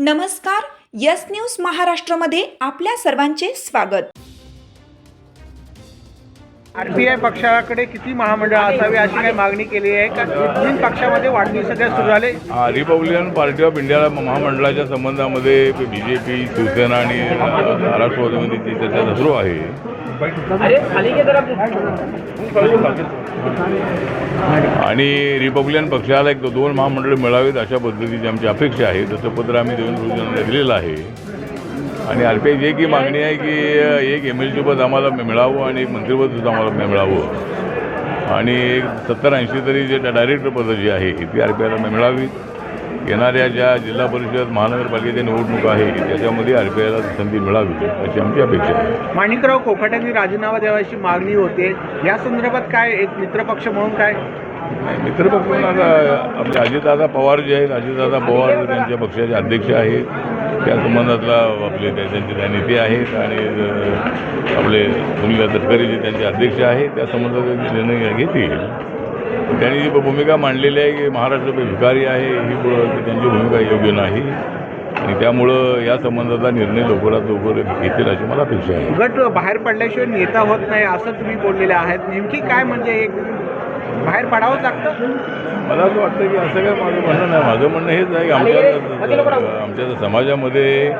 नमस्कार yes news महाराष्ट्रमध्ये आपल्या सर्वांचे स्वागत. आरपीआय पक्षाकडे किती महामंडळ असावी अशी काही मागणी केली आहे? का तीन पक्षामध्ये वाढदिवस सध्या सुरू झाले? रिपब्लिकन पार्टी ऑफ इंडियाला महामंडळाच्या संबंधामध्ये बी जे पी शिवसेना आणि राष्ट्रवादीमध्ये ती चर्चा सुरू आहे. आणि रिपब्लिकन पक्षाला एक दोन महामंडळ मिळावीत अशा पद्धतीची आमची अपेक्षा आहे. तसं पत्र आम्ही देवेंद्र फडणवीसांना दिलेलं आहे. आणि आर पी आयची एक ही मागणी आहे की एक एम एल पद आम्हाला मिळावं आणि एक मंत्रिपद सुद्धा आम्हाला मिळावं. आणि एक सत्तर ऐंशी तरी जे डायरेक्टर पदं जी आहे ती आर पी आयला मिळावीत येणाऱ्या ज्या जिल्हा परिषद महानगरपालिकेच्या निवडणुका आहे त्याच्यामध्ये आर पी आयला संधी मिळावी अशी आमची अपेक्षा आहे. माणिकराव कोकाट्यांनी राजीनामा द्यावाची मागणी होते. या संदर्भात काय एक मित्रपक्ष म्हणून काय? मित्रपक्ष म्हणून आता आपले अजितदादा पवार जे आहेत अजितदादा पवार त्यांच्या पक्षाचे अध्यक्ष आहेत. त्या संबंधातला आपले त्या- त्यांचे त्या नेते आहेत आणि आपले सुनील तटकरे जे त्यांचे अध्यक्ष आहेत त्या संबंधात निर्णय घेतील त्यांनी जी भूमिका मांडलेली आहे की महाराष्ट्र भिकारी आहे ही त्यांची भूमिका योग्य नाही आणि त्यामुळं या संबंधाचा निर्णय लवकरात लवकर घेतील अशी मला अपेक्षा आहे. गट बाहेर पडल्याशिवाय नेता होत नाही असं तुम्ही बोललेले आहेत. नेमकी काय म्हणजे एक बाहेर पडावंच लागतं. मला असं वाटतं की असं काय माझं म्हणणं नाही. माझं म्हणणं हेच आहे की आमच्या आमच्या समाजामध्ये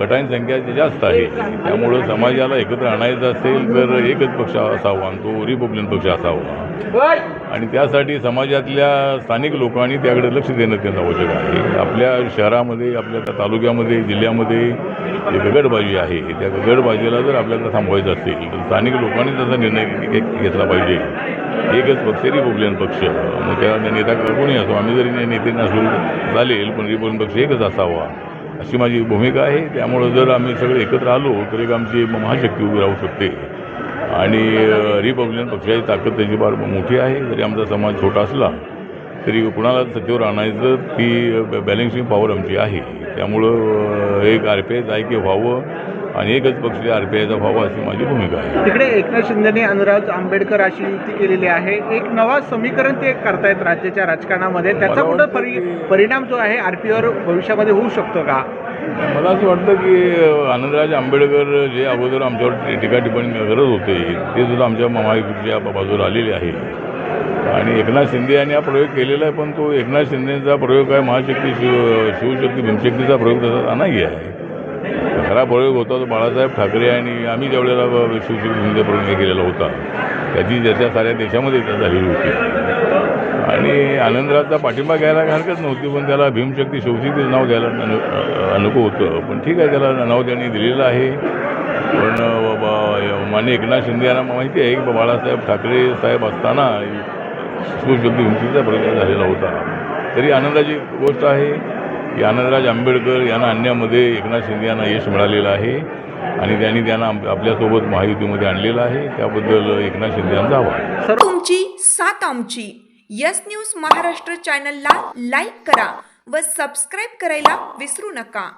गटांची संख्या जास्त आहे त्यामुळं समाजाला एकत्र आणायचं असेल तर एकच पक्ष असावा आणि तो रिपब्लिकन पक्ष असावा. आणि त्यासाठी समाजातल्या स्थानिक लोकांनी त्याकडे लक्ष देणं त्यांना आवश्यक आहे. आपल्या शहरामध्ये आपल्या तालुक्यामध्ये जिल्ह्यामध्ये जे गगडबाजी आहे त्या गगडबाजीला जर आपल्याला थांबवायचं असेल तर स्थानिक लोकांनी त्याचा निर्णय घेतला पाहिजे. एकच पक्ष रिपब्लिकन पक्ष. मग त्या नेता कोणी असो? आम्ही जरी नेते नसू चालेल पण रिपब्लिकन पक्ष एकच असावा. अशी माझी भूमिका आहे. त्यामुळं जर आम्ही सगळे एकत्र आलो तर एक आमची महाशक्ती उभी राहू शकते. आणि रिपब्लिकन पक्षाची ताकद त्याची फार मोठी आहे. जरी आमचा समाज छोटा असला तरी कुणाला सत्तेवर आणायचं ती बॅलेन्सिंग पॉवर आमची आहे. त्यामुळं एक आर पी आयचं ऐक्य व्हावं आणि एकच पक्ष आर पी आयचा व्हावा अशी माझी भूमिका आहे. तिकडे एकनाथ शिंदेने अनुराग आंबेडकर अशी युती केलेली आहे. एक नवा समीकरण ते करतायत राज्याच्या राजकारणामध्ये. त्याचा कुठं परि परिणाम जो आहे आरपीआर भविष्यामध्ये होऊ शकतो का? मला असं वाटतं की आनंदराज आंबेडकर जे अगोदर आमच्यावर टीका टिप्पणी करत होते ते सुद्धा आमच्या महायुतीच्या बाजूला आलेले आहे. आणि एकनाथ शिंदे यांनी हा प्रयोग केलेला आहे पण तो एकनाथ शिंदेचा प्रयोग आहे महाशक्ती शिव शिवशक्ती भीमशक्तीचा प्रयोग तसा नाही आहे. खरा प्रयोग होता तो बाळासाहेब ठाकरे आणि आम्ही ज्यावेळेला वेळेला प्रयोग केलेला होता त्याची चर्चा साऱ्या देशामध्ये झालेली होती. आणि आनंदराजचा पाठिंबा घ्यायला हरकत नव्हती पण त्याला भीमशक्ती शिवशक्तीचं नाव द्यायला न- नको होतं. पण ठीक आहे त्याला नाव त्यांनी दिलेलं आहे. पण माने बाबा एकनाथ शिंदे यांना माहिती आहे की बाळासाहेब ठाकरे साहेब असताना शिवशक्ती भीमशक्तीचा प्रयोग झालेला होता. तरी आनंदाची गोष्ट आहे की आनंदराज आंबेडकर यांना आणण्यामध्ये एकनाथ शिंदे यांना यश मिळालेलं आहे आणि त्यांनी त्यांना आपल्यासोबत महायुतीमध्ये आणलेलं आहे. त्याबद्दल एकनाथ शिंदे यांचा आभार. तुमची सात आमची. यस न्यूज महाराष्ट्र चॅनलला लाईक करा व सबस्क्राईब करायला विसरू नका.